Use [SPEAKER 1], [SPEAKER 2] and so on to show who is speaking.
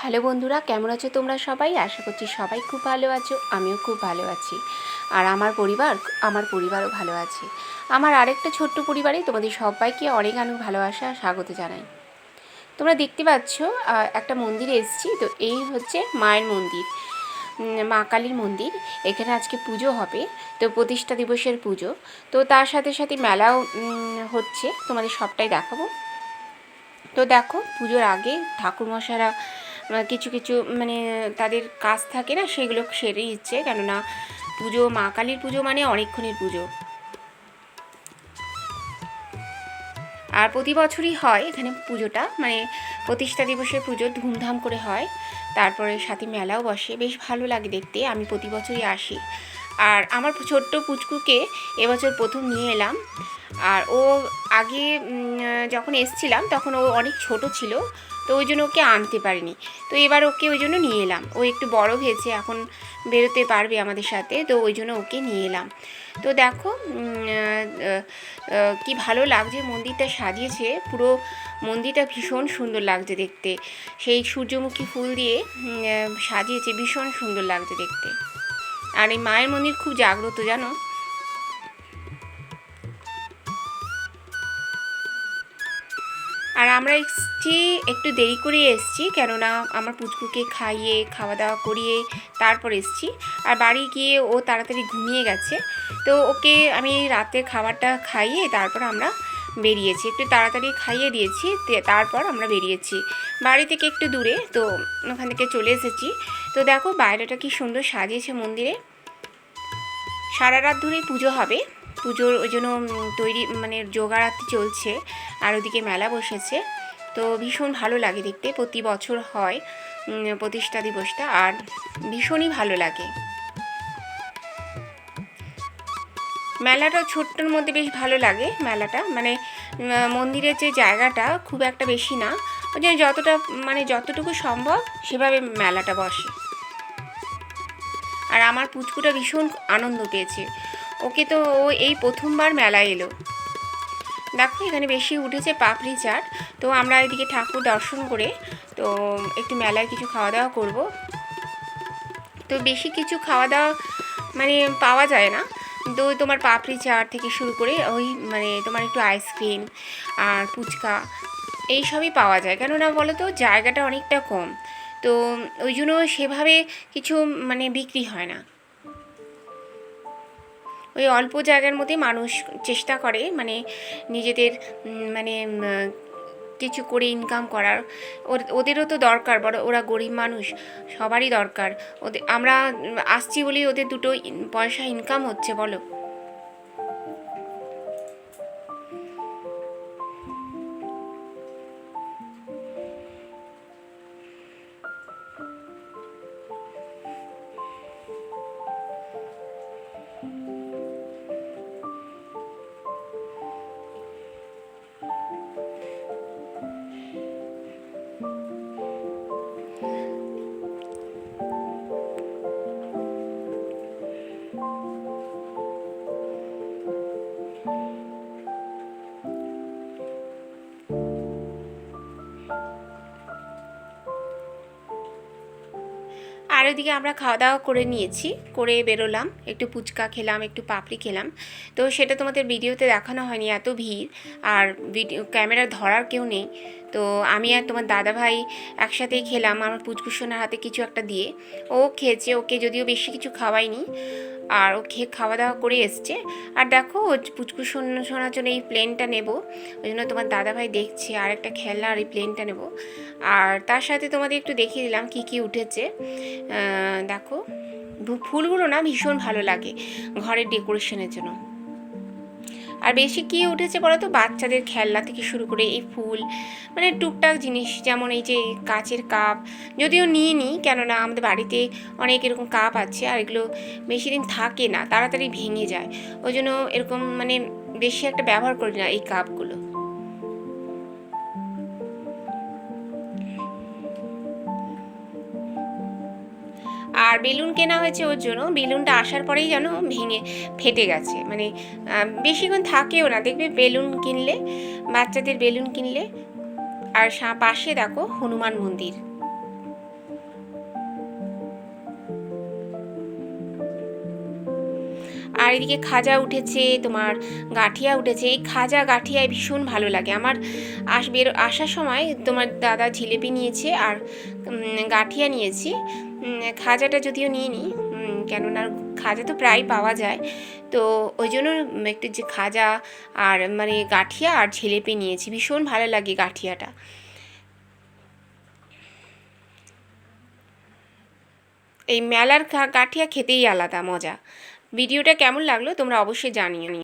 [SPEAKER 1] Hello বন্ধুরা, কেমন আছো তোমরা সবাই? আশা করছি সবাই খুব ভালো আছো, আমিও খুব ভালো আছি। আর আমার পরিবার, আমার পরিবারও ভালো আছে। আমার আরেকটা ছোট্ট পরিবারে তোমাদের সবাইকে অনেক অনেক ভালোবাসা, স্বাগত জানাই। তোমরা দেখতে পাচ্ছ একটা মন্দিরে এসেছি, তো এই হচ্ছে মায়ের মন্দির মা কালীর মন্দির। এখানে আজকে পুজো হবে, তো প্রতিষ্ঠা দিবসের পুজো। তো তার সাথে সাথে মেলাও হচ্ছে, তোমাদের সবটাই দেখাবো। তো দেখো, পুজোর আগে ঠাকুরমশারা কিছু কিছু মানে তাদের কাজ থাকে না, সেগুলো সেরে দিচ্ছে কেননা পুজো, মা কালীর পুজো মানে অনেকক্ষণের পুজো। আর প্রতি বছরই হয় এখানে পুজোটা মানে প্রতিষ্ঠা দিবসের পুজো ধুমধাম করে হয়। তারপরে সাথে মেলাও বসে, বেশ ভালো লাগে দেখতে। আমি প্রতি বছরই আসি। আর আমার ছোট্ট পুচকুকে এবছর প্রথম নিয়ে এলাম। আর ও আগে যখন এসছিলাম তখন ও অনেক ছোট ছিল, তো ওই জন্য ওকে আনতে পারিনি। তো এবার ওকে ওই জন্য নিয়ে এলাম। ও একটু বড় হয়েছে, এখন বেরোতে পারবে আমাদের সাথে, তো ওই জন্য ওকে নিয়ে এলাম। তো দেখো কি ভালো লাগছে মন্দিরটা সাজিয়েছে। পুরো মন্দিরটা ভীষণ সুন্দর লাগছে দেখতে। সেই সূর্যমুখী ফুল দিয়ে সাজিয়েছে, ভীষণ সুন্দর লাগছে দেখতে। আর এই মায়ের মন্দির খুব জাগ্রত, জানো? আর আমরা এসছি, একটু দেরি করে এসছি, কেননা আমার পুচকুকে খাইয়ে খাওয়া দাওয়া করিয়ে তারপর এসছি। আর বাড়ি গিয়ে ও তাড়াতাড়ি ঘুমিয়ে গেছে। তো ওকে আমি রাতে খাবারটা খাইয়ে তারপর আমরা বেরিয়েছি। একটু তাড়াতাড়ি খাইয়ে দিয়েছি তারপর আমরা বেরিয়েছি। বাড়ি থেকে একটু দূরে, তো ওখান থেকে চলে এসেছি। তো দেখো বাইরেটা কি সুন্দর সাজিয়েছে মন্দিরে। সারা রাত ধরেই পুজো হবে। পুজোর ওই জন্য তৈরি মানে যোগারাতি চলছে, আর ওদিকে মেলা বসেছে। তো ভীষণ ভালো লাগে দেখতে, প্রতি বছর হয় প্রতিষ্ঠা দিবসটা, আর ভীষণই ভালো লাগে। মেলাটা ছোট্টর মধ্যে বেশ ভালো লাগে মেলাটা। মানে মন্দিরের যে জায়গাটা খুব একটা বেশি না। ওই জন্য যতটা মানে যতটুকু সম্ভব সেভাবে মেলাটা বসে। আর আমার পুচকুটা ভীষণ আনন্দ পেয়েছে। ওকে তো ও এই প্রথমবার মেলায় এলো। দেখো, এখানে বেশি উঠেছে পাপড়ি চাট। তো আমরা এদিকে ঠাকুর দর্শন করে, তো একটু মেলায় কিছু খাওয়া দাওয়া করব। তো বেশি কিছু খাওয়া দাওয়া মানে পাওয়া যায় না। তো তোমার পাপড়ি চাট থেকে শুরু করে ওই মানে তোমার একটু আইসক্রিম আর ফুচকা এই সবই পাওয়া যায়। কেননা বলো তো জায়গাটা অনেকটা কম। তো ওই জন্য সেভাবে কিছু মানে বিক্রি হয় না। ওই অল্প জায়গার মধ্যে মানুষ চেষ্টা করে মানে নিজেদের মানে কিছু করে ইনকাম করার। ওদেরও তো দরকার, বড়, ওরা গরিব মানুষ, সবারই দরকার। ওদের আমরা আসছি বলেই ওদের দুটো পয়সা ইনকাম হচ্ছে, বলো। ওদিকে আমরা খাওয়া দাওয়া করে নিয়েছি, করে বেরোলাম, একটু ফুচকা খেলাম, একটু পাপড়ি খেলাম। তো সেটা তোমাদের ভিডিওতে দেখানো হয়নি, এত ভিড়। আর ভিডিও, ক্যামেরা ধরার কেউ নেই। তো আমি আর তোমার দাদা ভাই একসাথেই খেলাম, আমার পুচকুসোনার হাতে কিছু একটা দিয়ে। ও খেয়েছে, ওকে যদিও বেশি কিছু খাওয়াইনি, আর ও খেয়ে খাওয়া দাওয়া করে এসছে। আর দেখো ও পুচকু শোনার জন্য এই প্লেনটা নেব, ওই জন্য তোমার দাদাভাই দেখছে, আর একটা খেলনা আর এই প্লেনটা নেব। আর তার সাথে তোমাদের একটু দেখিয়ে দিলাম কি কি উঠেছে। দেখো ফুলগুলো না ভীষণ ভালো লাগে ঘরের ডেকোরেশনের জন্য। আর বেশি কি উঠেছে বলো তো? বাচ্চাদের খেলনা থেকে শুরু করে এই ফুল মানে টুকটাক জিনিস, যেমন এই যে কাচের কাপ, যদিও নিয়ে নিই কেননা আমাদের বাড়িতে অনেক এরকম কাপ আছে আর এগুলো বেশি দিন থাকে না, তাড়াতাড়ি ভেঙে যায়। ওই জন্য এরকম মানে বেশি একটা ব্যবহার করি না এই কাপগুলো। আর বেলুন কেনা হয়েছে ওর জন্য। বেলুনটা আসার পরেই যেন ভেঙে ফেটে গেছে। মানে বেশিক্ষণ থাকেও না। দেখবে বেলুন কিনলে, বাচ্চাদের বেলুন কিনলে। আর পাশে দেখো হনুমান মন্দির। আর এদিকে খাজা উঠেছে, তোমার গাঠিয়া উঠেছে। এই খাজা গাঠিয়ায় ভীষণ ভালো লাগে। আমার আস বের আসার সময় তোমার দাদা জিলেপি নিয়েছে আর গাঠিয়া নিয়েছি। খাজাটা যদিও নিয়ে নিই কেননা খাজা তো প্রায় পাওয়া যায়। তো ওই জন্য একটু যে খাজা আর মানে গাঠিয়া আর জিলেপি নিয়েছি। ভীষণ ভালো লাগে গাঠিয়াটা। এই মেলার গাঠিয়া খেতেই আলাদা, মজা। ভিডিওটা কেমন লাগল তোমরা অবশ্যই জানিয়ে নি